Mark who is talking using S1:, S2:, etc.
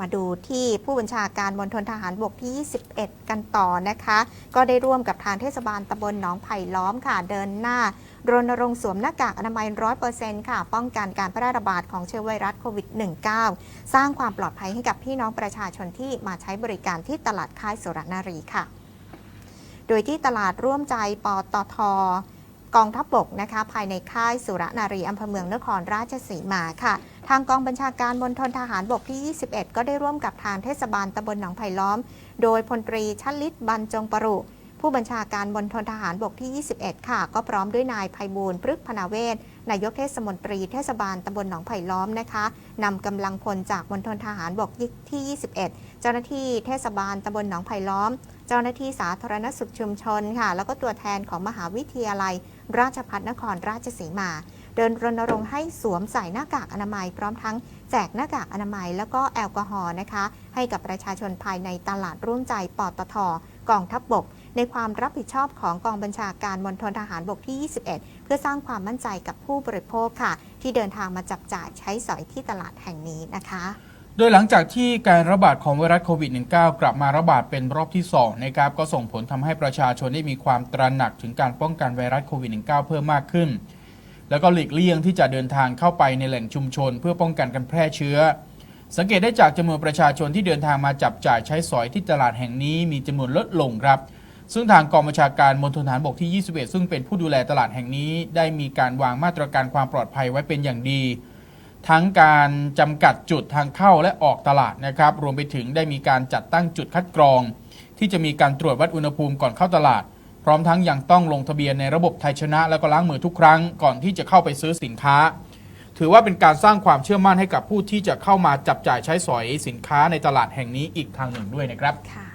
S1: มาดูที่ผู้บัญชาการมณฑลทหารบกที่ 21 กันต่อนะคะ ก็ได้ร่วมกับทางเทศบาลตำบลหนองไผ่ล้อมค่ะ เดินหน้ารณรงค์สวมหน้ากากอนามัย 100%ค่ะ ป้องกันการแพร่ระบาดของเชื้อไวรัสโควิด -19 สร้างความปลอดภัยให้กับพี่น้องประชาชนที่มาใช้บริการที่ตลาดค่ายสุรนารีค่ะ โดยที่ตลาดร่วมใจปตท กองทัพบกนะคะภายในค่ายสุรนารีอำเภอเมืองนครราชสีมาค่ะ ทางกองบัญชาการมณฑลทหารบกที่ 21 ก็ได้ร่วมกับทางเทศบาลตำบลหนองไผ่ล้อม โดยพลตรีชัลิตบรรจงปรุ ผู้บัญชาการบนทนทหารบกที่ 21 ค่ะ ก็พร้อมด้วยนายภัยบูลพฤกพนาเวศนายกเทศมนตรีเทศบาลตำบลหนองไผ่ล้อมนะคะนำกำลังพลจากมณฑลทหารบกที่ 21 เจ้าหน้าที่เทศบาลตำบลหนองไผ่ล้อม เจ้าหน้าที่สาธารณสุขชุมชนค่ะ แล้วก็ตัวแทนของมหาวิทยาลัย ราชภัฏนครราชสีมา เดินรณรงค์ให้สวมใส่หน้ากากอนามัย พร้อมทั้งแจกหน้ากากอนามัย แล้วก็แอลกอฮอล์นะคะ ให้กับประชาชนภายในตลาดร่วมใจปตทกองทัพบบก ในความรับผิดชอบของกองบัญชาการมณฑลทหารบกที่ 21 เพื่อสร้างความมั่นใจกับผู้บริโภคค่ะ ที่เดินทางมาจับจ่ายใช้สอยที่ตลาดแห่งนี้นะคะ
S2: โดยหลังจากที่การระบาดของไวรัสโควิด -19 กลับมาระบาดเป็นรอบที่2นะครับก็ส่งผลทำให้ประชาชนได้มีความตระหนักถึงการป้องกันไวรัสโควิด -19 เพิ่มมากขึ้น แล้วก็หลีกเลี่ยงที่จะเดินทางเข้าไปในแหล่งชุมชน เพื่อป้องกันการแพร่เชื้อ สังเกตได้จากจำนวนประชาชนที่เดินทางมาจับจ่ายใช้สอยที่ตลาดแห่งนี้มีจำนวนลดลงครับ ซึ่งทางกองบัญชาการมณฑลทหารบกที่ 21 ซึ่งเป็นผู้ดูแลตลาดแห่งนี้ ได้มีการวางมาตรการความปลอดภัยไว้เป็นอย่างดี ทั้งการจำกัดจุดทางเข้าและออกตลาดนะครับ รวมไปถึงได้มีการจัดตั้งจุดคัดกรอง ที่จะมีการตรวจวัดอุณหภูมิก่อนเข้าตลาด ร้อมทั้งยังต้องลงทะเบียนในระบบไทยชนะ แล้วก็ล้างมือทุกครั้งก่อนที่จะเข้าไปซื้อสินค้า ถือว่าเป็นการสร้างความเชื่อมั่นให้กับผู้ที่จะเข้ามาจับจ่ายใช้สอยสินค้าในตลาดแห่งนี้อีกทางหนึ่งด้วยนะครับ
S1: ค่ะ